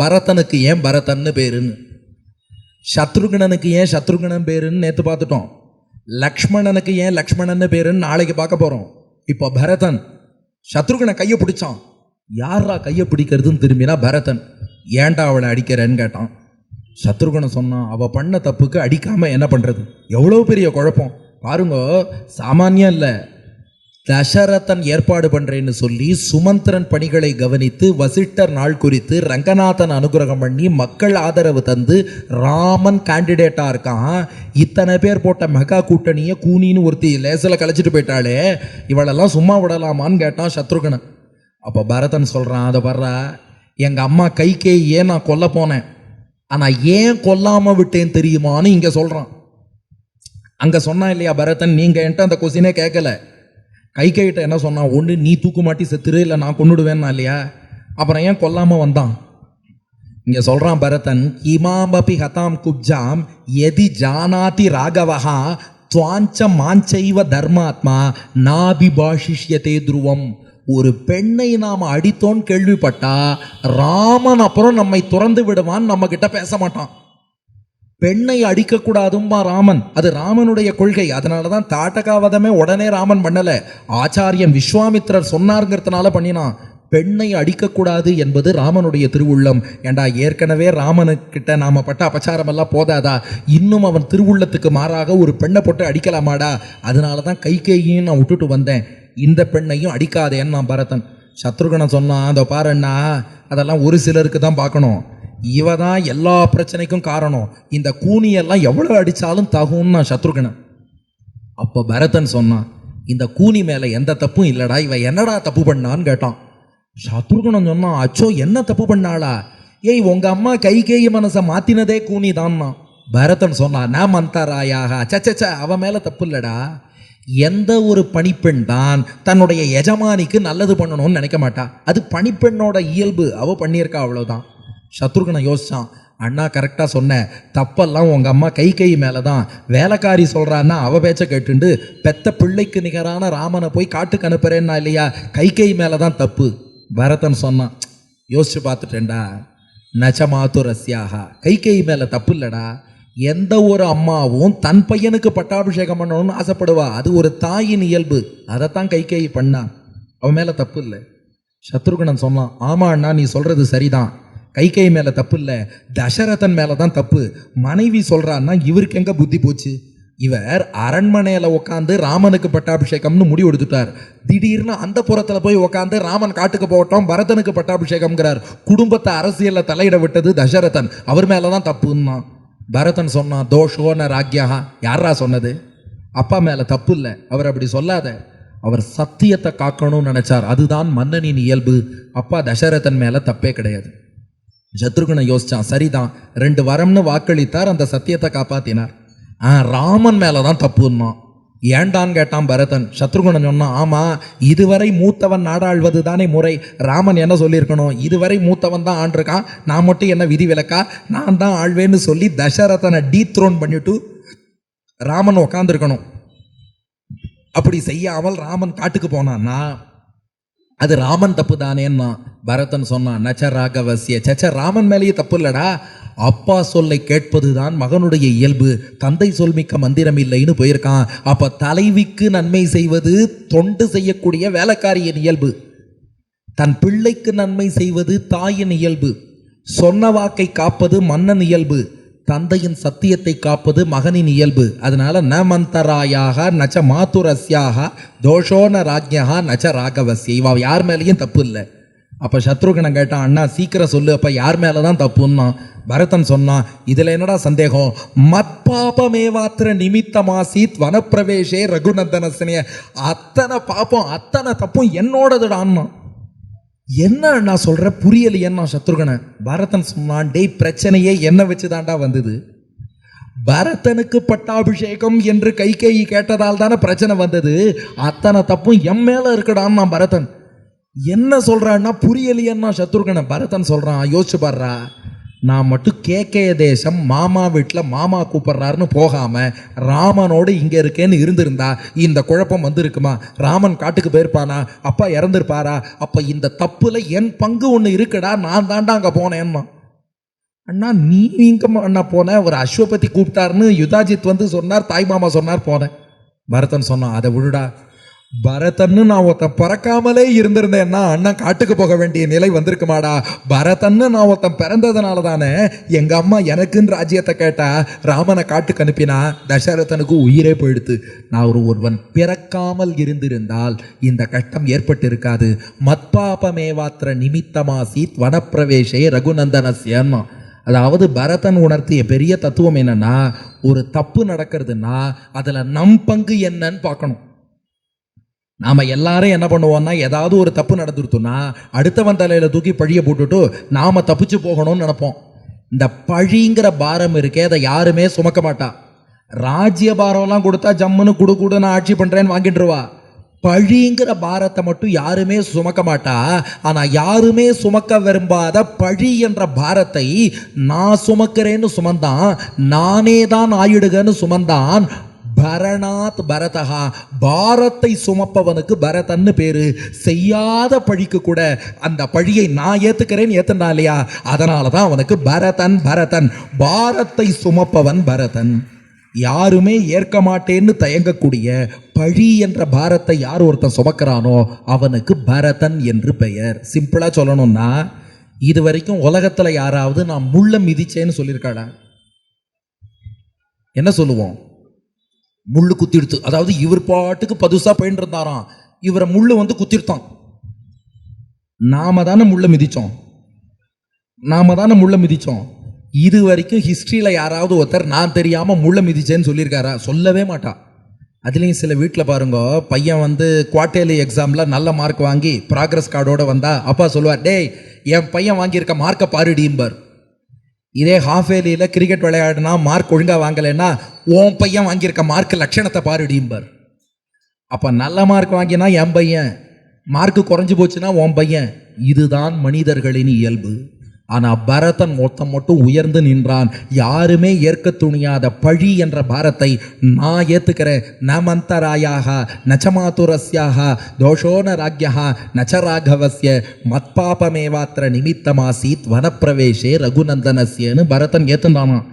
பரதனுக்கு ஏன் பரதன்னு பேருன்னு? சத்ருகணனுக்கு ஏன் சத்ருகணன் பேருன்னு நேற்று பார்த்துட்டோம். லக்ஷ்மணனுக்கு ஏன் லக்ஷ்மணன்னு பேருன்னு நாளைக்கு பார்க்க போகிறோம் இப்போ பரதன் சத்ருகனை கையை பிடிச்சான். யாரா கையை பிடிக்கிறதுன்னு திரும்பினா பரதன். ஏன்டா அவளை அடிக்கிறேன்னு கேட்டான். சத்ருகனை சொன்னான் அவள் பண்ண தப்புக்கு அடிக்காமல் என்ன பண்ணுறது எவ்வளோ பெரிய குழப்பம். பாருங்க சாமானியம் இல்லை. தசரதன் ஏற்பாடு பண்ணுறேன்னு சொல்லி சுமந்திரன் பணிகளை கவனித்து வசிட்டர் நாள் குறித்து ரங்கநாதன் அனுகிரகம் பண்ணி மக்கள் ஆதரவு தந்து ராமன் கேண்டிடேட்டாக இருக்கான். இத்தனை பேர் போட்ட மெகா கூட்டணியை கூனின்னு ஒருத்தி லேசில் கழிச்சிட்டு போயிட்டாளே இவளெல்லாம் சும்மா விடலாமான்னு கேட்டான் சத்ருகனன் அப்போ பரதன் சொல்கிறான் அதை வர்றா எங்கள் அம்மா கைக்கே ஏன் நான் கொல்ல போனேன்? ஆனால் ஏன் கொல்லாமல் விட்டேன் தெரியுமான்னு இங்கே சொல்கிறான் அங்கே சொன்னான் இல்லையா பரதன் நீங்கள் என்கிட்ட அந்த கொஸ்டினே கேட்கல. கை கைகிட்ட என்ன சொன்னான் ஒன்று நீ தூக்கு மாட்டி செத்துரு இல்லை நான் கொண்டுடுவேன்னா இல்லையா? அப்புறம் ஏன் கொல்லாமல் வந்தான்? இங்கே சொல்கிறான் பரதன் இமாமபி ஹதாம் குப்ஜாம் எதி ஜானாதி ராகவஹா துவாஞ்ச மாஞ்சைவ தர்மாத்மா நாபிபாஷிஷ்யதே துருவம். ஒரு பெண்ணை நாம் அடித்தோன்னு கேள்விப்பட்டா ராமன் அப்புறம் நம்மை துறந்து விடுவான் நம்ம கிட்ட பேச மாட்டான். பெண்ணை அடிக்கக்கூடாதும்பா ராமன். அது ராமனுடைய கொள்கை. அதனால தான் தாட்டகாவதமே உடனே ராமன் பண்ணல. ஆச்சாரியன் விஸ்வாமித்திரர் சொன்னாருங்கிறதுனால பண்ணினான். பெண்ணை அடிக்கக்கூடாது என்பது ராமனுடைய திருவுள்ளம். ஏண்டா ஏற்கனவே ராமனுக்கிட்ட நாம பட்ட அபச்சாரமெல்லாம் போதாதா? இன்னும் அவன் திருவுள்ளத்துக்கு மாறாக ஒரு பெண்ணை போட்டு அடிக்கலாமாடா? அதனால தான் கைகேயையும் நான் விட்டுட்டு வந்தேன். இந்த பெண்ணையும் அடிக்காதேன்னு நான் பரதன் சத்ருகனை சொன்னான் அதை பாருன்னா அதெல்லாம் ஒரு சிலருக்கு தான் பார்க்கணும். இவ தான் எல்லா பிரச்சனைக்கும் காரணம். இந்த கூனியெல்லாம் எவ்வளோ அடித்தாலும் தகும்னா நான் அப்போ பரதன் சொன்னான் இந்த கூனி மேலே எந்த தப்பும் இல்லைடா இவ என்னடா தப்பு பண்ணான்னு கேட்டான். சத்ருகணன் சொன்னான் அச்சோ என்ன தப்பு பண்ணாளா? ஏய் உங்க அம்மா கை கேய் மனசை மாத்தினதே கூனி தான்னா பரதன் சொன்னான் நான் மந்தாராயாக. சச்சச்ச அவ மேலே தப்பு இல்லடா. எந்த ஒரு பணிப்பெண் தான் தன்னுடைய எஜமானிக்கு நல்லது பண்ணணும்னு நினைக்க மாட்டா. அது பணிப்பெண்ணோட இயல்பு அவ பண்ணியிருக்கா அவ்வளோதான் சத்ருகனை யோசிச்சான். அண்ணா கரெக்டாக சொன்னேன் தப்பெல்லாம் உங்கள் அம்மா கை கை மேலே தான் வேலைக்காரி சொல்கிறான்னா அவ பேச்ச கேட்டுண்டு பெத்த பிள்ளைக்கு நிகரான ராமனை போய் காட்டுக்கு அனுப்புறேன்னா இல்லையா? கை கை மேலே தான் தப்பு. பரதன் சொன்னான். யோசிச்சு பார்த்துட்டேன்டா. நச்சமாத்து ரஸ்யாகா. கை கை மேலே தப்பு இல்லைடா. எந்த ஒரு அம்மாவும் தன் பையனுக்கு பட்டாபிஷேகம் பண்ணணும்னு ஆசைப்படுவா. அது ஒரு தாயின் இயல்பு. அதைத்தான் கை கை பண்ணான் அவன் மேலே தப்பு இல்லை. சத்ருகணன் சொன்னான் ஆமா அண்ணா நீ சொல்கிறது சரிதான். கை கை மேலே தப்பு இல்லை தசரதன் மேலே தான் தப்பு. மனைவி சொல்கிறான்னா இவருக்கு எங்கே புத்தி போச்சு? இவர் அரண்மனையில் உட்காந்து ராமனுக்கு பட்டாபிஷேகம்னு முடிவு எடுத்துட்டார் திடீர்னு அந்த புறத்தில் போய் உட்காந்து ராமன் காட்டுக்கு போகட்டும் பரதனுக்கு பட்டாபிஷேகம்ங்கிறார். குடும்பத்தை அரசியலில் தலையிட விட்டது தசரதன். அவர் மேலே தான் தப்புன்னா. பரதன் சொன்னான் தோஷோன ராக்யாகா யாரா சொன்னது? அப்பா மேலே தப்பு இல்லை அவர் அப்படி சொல்லாத. அவர் சத்தியத்தை காக்கணும்னு நினச்சார். அதுதான் மன்னனின் இயல்பு. அப்பா தசரதன் மேலே தப்பே கிடையாது. சத்ருகுணன் யோசிச்சான் சரிதான் ரெண்டு வரம்னு வாக்களித்தார் அந்த சத்தியத்தை காப்பாத்தினார். ஆ ராமன் மேலே தான் தப்புன்னான் ஏண்டான்னு கேட்டான் பரதன். சத்ருகுணன் சொன்னான் ஆமா இதுவரை மூத்தவன் நாடாழ்வது தானே முறை. ராமன் என்ன சொல்லியிருக்கணும்? இதுவரை மூத்தவன் தான் ஆண்டிருக்கான். நான் மட்டும் என்ன விதி விலக்கா? நான் தான் ஆழ்வேன்னு சொல்லி தசரதனை டீத்ரோன் பண்ணிட்டு ராமன் உக்காந்துருக்கணும். அப்படி செய்யாமல் ராமன் காட்டுக்கு போனான்னா அது ராமன் தப்பு தானேன்னா பரதன் சொன்னான் நச்ச ராகவசிய சச்ச ராமன் மேலேயே தப்பு இல்லடா அப்பா சொல்லை கேட்பதுதான் மகனுடைய இயல்பு. தந்தை சொல்மிக்க மந்திரம் இல்லைன்னு போயிருக்கான். அப்ப தலைவிக்கு நன்மை செய்வது தொண்டு செய்யக்கூடிய வேலைக்காரியின் இயல்பு. தன் பிள்ளைக்கு நன்மை செய்வது தாயின் இயல்பு. சொன்ன வாக்கை காப்பது மன்னன் இயல்பு. தந்தையின் சத்தியத்தை காப்பது மகனின் இயல்பு. அதனால ந மந்தராயாக நச்ச மாத்துரஸ்யாக தோஷோன ராஜ்யா நச்ச ராகவசிய. இவ யார் மேலேயும் தப்பு இல்லை. அப்போ சத்ருகனை கேட்டான் அண்ணா சீக்கிரம் சொல்லு. அப்போ யார் மேலே தான் தப்புன்னா? பரதன் சொன்னான் இதில் என்னடா சந்தேகம்? மத்பாபமேவாத்திர நிமித்தமாசீத் வனப்பிரவேஷே ரகுநந்தனசனிய அத்தனை பாப்பம் அத்தனை தப்பும் என்னோடதுடான்னா? என்ன நான் சொல்கிற புரியலையேன்னா சத்ருகனை. பரதன் சொன்னான் டேய் பிரச்சனையே என்ன வச்சு தாண்டா வந்தது. பரதனுக்கு பட்டாபிஷேகம் என்று கைகேயி கேட்டதால் தானே பிரச்சனை வந்தது. அத்தனை தப்பும் எம் மேலே இருக்கடான்னு நான் பரதன். என்ன சொல்கிறான்னா புரியலையன்னா சத்ருகனை பரதன் சொல்கிறான் யோசிச்சு பாடுறா நான் மட்டும் கேகே தேசம் மாமா வீட்டில் மாமா கூப்பிட்றாருன்னு போகாமல் ராமனோடு இங்கே இருக்கேன்னு இருந்திருந்தா இந்த குழப்பம் வந்திருக்குமா? ராமன் காட்டுக்கு போயிருப்பானா? அப்பா இறந்துருப்பாரா? அப்போ இந்த தப்பில் என் பங்கு ஒன்று இருக்குடா நான் தாண்டா அங்கே போனேன்னா. அண்ணா நீ இங்கே அண்ணா போனேன் ஒரு அஸ்வபதி கூப்பிட்டாருன்னு யுதாஜித் வந்து சொன்னார் தாய் மாமா சொன்னார் போனேன். பரதன் சொன்னான் அதை விடுடா பரதன்னு நான் ஒருத்தன் பிறக்காமலே இருந்திருந்தேன்னா அண்ணன் காட்டுக்கு போக வேண்டிய நிலை வந்திருக்குமாடா. பரதன்னு நான் ஒருத்தன் பிறந்ததுனால தானே எங்கள் அம்மா எனக்குன்னு ராஜ்யத்தை கேட்டா ராமனை காட்டுக்கு அனுப்பினா தசரதனுக்கு உயிரே போயிடுத்து. நான் ஒரு ஒருவன் பிறக்காமல் இருந்திருந்தால் இந்த கஷ்டம் ஏற்பட்டிருக்காது. மத்பாபமேவாத்திர நிமித்தமாசீத் வனப்பிரவேசே ரகுநந்தனஸ்யன்னா அதாவது பரதன் உணர்த்திய பெரிய தத்துவம் என்னன்னா ஒரு தப்பு நடக்கிறதுன்னா அதில் நம் பங்கு என்னன்னு பார்க்கணும். நாம் எல்லாரும் என்ன பண்ணுவோம்னா ஏதாவது ஒரு தப்பு நடந்துருத்தோம்னா அடுத்தவன் தலையில் தூக்கி பழியை போட்டுட்டு நாம் தப்பிச்சு போகணும்னு நினைப்போம். இந்த பழிங்கிற பாரம் இருக்கே அதை யாருமே சுமக்க மாட்டா. ராஜ்ய பாரம்லாம் கொடுத்தா ஜம்முன்னு குடு குடு நான் ஆட்சி பண்ணுறேன்னு வாங்கிட்டுருவா பழிங்கிற பாரத்தை மட்டும் யாருமே சுமக்க மாட்டா. ஆனால் யாருமே சுமக்க விரும்பாத பழி என்ற பாரத்தை நான் சுமக்கிறேன்னு சுமந்தான் நானே தான் ஆயிடுகன்னு சுமந்தான் பரணாத் பரதகா பாரத்தை சுமப்பவனுக்கு பரதன்னு பேரு. செய்யாத பழிக்கு கூட அந்த பழியை நான் ஏத்துக்கிறேன்னு ஏத்துனா இல்லையா? அதனால தான் அவனுக்கு பரதன் பரதன். பாரத்தை சுமப்பவன் பரதன். யாருமே ஏற்க மாட்டேன்னு தயங்கக்கூடிய பழி என்ற பாரத்தை யார் ஒருத்தன் சுமக்கிறானோ அவனுக்கு பரதன் என்று பெயர். சிம்பிளாக சொல்லணும்னா இது வரைக்கும் உலகத்தில் யாராவது நான் முள்ள மிதிச்சேன்னு சொல்லியிருக்காடா என்ன சொல்லுவோம்? முள்ளு குத்திடுத்து அதாவது இவர் பாட்டுக்கு பதுசாக போயிட்டு இருந்தாராம். இவரை முள்ளு வந்து குத்திடுத்தான் நாம தானே முள்ளை மிதித்தோம் நாம தானே முள்ளை மிதித்தோம் இது வரைக்கும் ஹிஸ்ட்ரியில் யாராவது ஒருத்தர் நான் தெரியாமல் முள்ளை மிதிச்சேன்னு சொல்லியிருக்காரா? சொல்லவே மாட்டா. அதுலேயும் சில வீட்டில் பாருங்க பையன் வந்து குவார்டர்லி எக்ஸாமில் நல்ல மார்க் வாங்கி ப்ராக்ரஸ் கார்டோட வந்தா அப்பா சொல்லுவார் டேய் என் பையன் வாங்கியிருக்க மார்க்கை பாருடிம்பார் இதே ஹாஃபேலியில் கிரிக்கெட் விளையாடினா மார்க் ஒழுங்காக வாங்கலைன்னா உன் பையன் வாங்கியிருக்க மார்க் லட்சணத்தை பாருடிம்பார் அப்போ நல்ல மார்க் வாங்கினா என் பையன். மார்க்கு குறைஞ்சி போச்சுன்னா உன் பையன். இதுதான் மனிதர்களின் இயல்பு. ஆனால் பரதன் மொத்தம் மட்டும் உயர்ந்து நின்றான். யாருமே ஏற்க துணியாத பழி என்ற பாரத்தை நான் ஏற்றுக்கிறேன் ந மந்தராயாக நச்சமாதுரஸ்யாக தோஷோன ராக்யா நச்சராகவசிய மத்பாபமேவாத்திர நிமித்தமாசீத் வனப்பிரவேசே ரகுநந்தனஸ்யன்னு பரதன் ஏற்றுந்தானான்